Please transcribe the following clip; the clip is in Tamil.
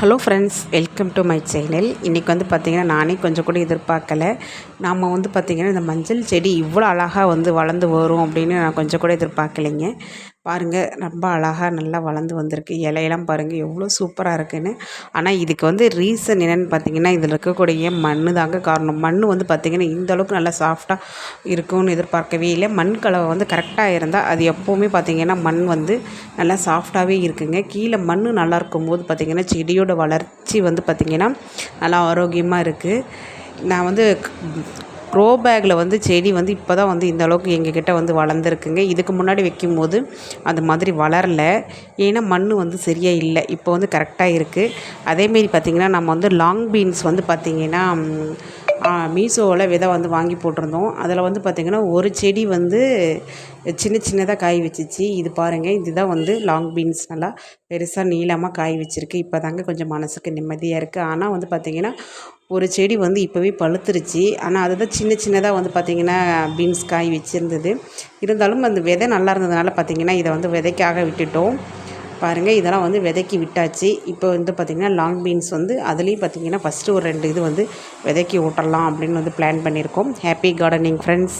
Hello friends welcome to my channel இன்றைக்கி வந்து பார்த்திங்கன்னா நானே கொஞ்சம் கூட எதிர்பார்க்கல. நாம் வந்து பார்த்திங்கன்னா இந்த மஞ்சள் செடி இவ்வளோ அழகாக வந்து வளர்ந்து வரும் அப்படின்னு நான் கொஞ்சம் கூட எதிர்பார்க்கலைங்க. பாருங்கள் ரொம்ப அழகாக நல்லா வளர்ந்து வந்திருக்கு. இலையெல்லாம் பாருங்கள் எவ்வளோ சூப்பராக இருக்குன்னு. ஆனால் இதுக்கு வந்து ரீசன் என்னென்னு பார்த்தீங்கன்னா இதில் இருக்கக்கூடிய மண் தாங்க காரணம். மண் வந்து பார்த்திங்கன்னா இந்த அளவுக்கு நல்லா சாஃப்டாக இருக்கும்னு எதிர்பார்க்கவே இல்லை. மண் கலவை வந்து கரெக்டாக இருந்தால் அது எப்போவுமே பார்த்திங்கன்னா மண் வந்து நல்லா சாஃப்டாகவே இருக்குங்க. கீழே மண் நல்லா இருக்கும்போது பார்த்திங்கன்னா செடியோட வளர்ச்சி வந்து பார்த்திங்கன்னா நல்லா ஆரோக்கியமாக இருக்குது நான் வந்து க்ரோ பேக்கில் வந்து செடி வந்து இப்போ தான் வந்து இந்த அளவுக்கு எங்ககிட்ட வந்து வளர்ந்துருக்குங்க. இதுக்கு முன்னாடி வைக்கும்போது அந்த மாதிரி வளரல. ஏன்னா மண் வந்து சரியாக இல்லை. இப்போ வந்து கரெக்டாக இருக்குது அதேமாரி பார்த்திங்கன்னா நம்ம வந்து லாங் பீன்ஸ் வந்து பார்த்திங்கன்னா மீஷோவில் விதை வந்து வாங்கி போட்டிருந்தோம். அதில் வந்து பார்த்திங்கன்னா ஒரு செடி வந்து சின்ன சின்னதாக காய் வச்சிச்சு. இது பாருங்கள் இதுதான் வந்து லாங் பீன்ஸ் நல்லா பெருசாக நீளமாக காய் வச்சுருக்கு. இப்போ தாங்க கொஞ்சம் மனசுக்கு நிம்மதியாக இருக்குது ஆனால் வந்து பார்த்திங்கன்னா ஒரு செடி வந்து இப்போவே பழுத்துருச்சு. ஆனால் அதுதான் சின்ன சின்னதாக வந்து பார்த்திங்கன்னா பீன்ஸ் காய் வச்சுருந்தது. இருந்தாலும் அந்த விதை நல்லா இருந்ததுனால பார்த்திங்கன்னா இதை வந்து விதைக்காக விட்டுட்டோம். பாருங்கள் இதெல்லாம் வந்து விதைக்கி விட்டாச்சு. இப்போ வந்து பார்த்திங்கன்னா லாங் பீன்ஸ் வந்து அதுலேயும் பார்த்திங்கன்னா ஃபஸ்ட்டு ஒரு ரெண்டு இது வந்து விதைக்கி விட்டுறலாம் அப்படின்னு வந்து பிளான் பண்ணியிருக்கோம். Happy gardening friends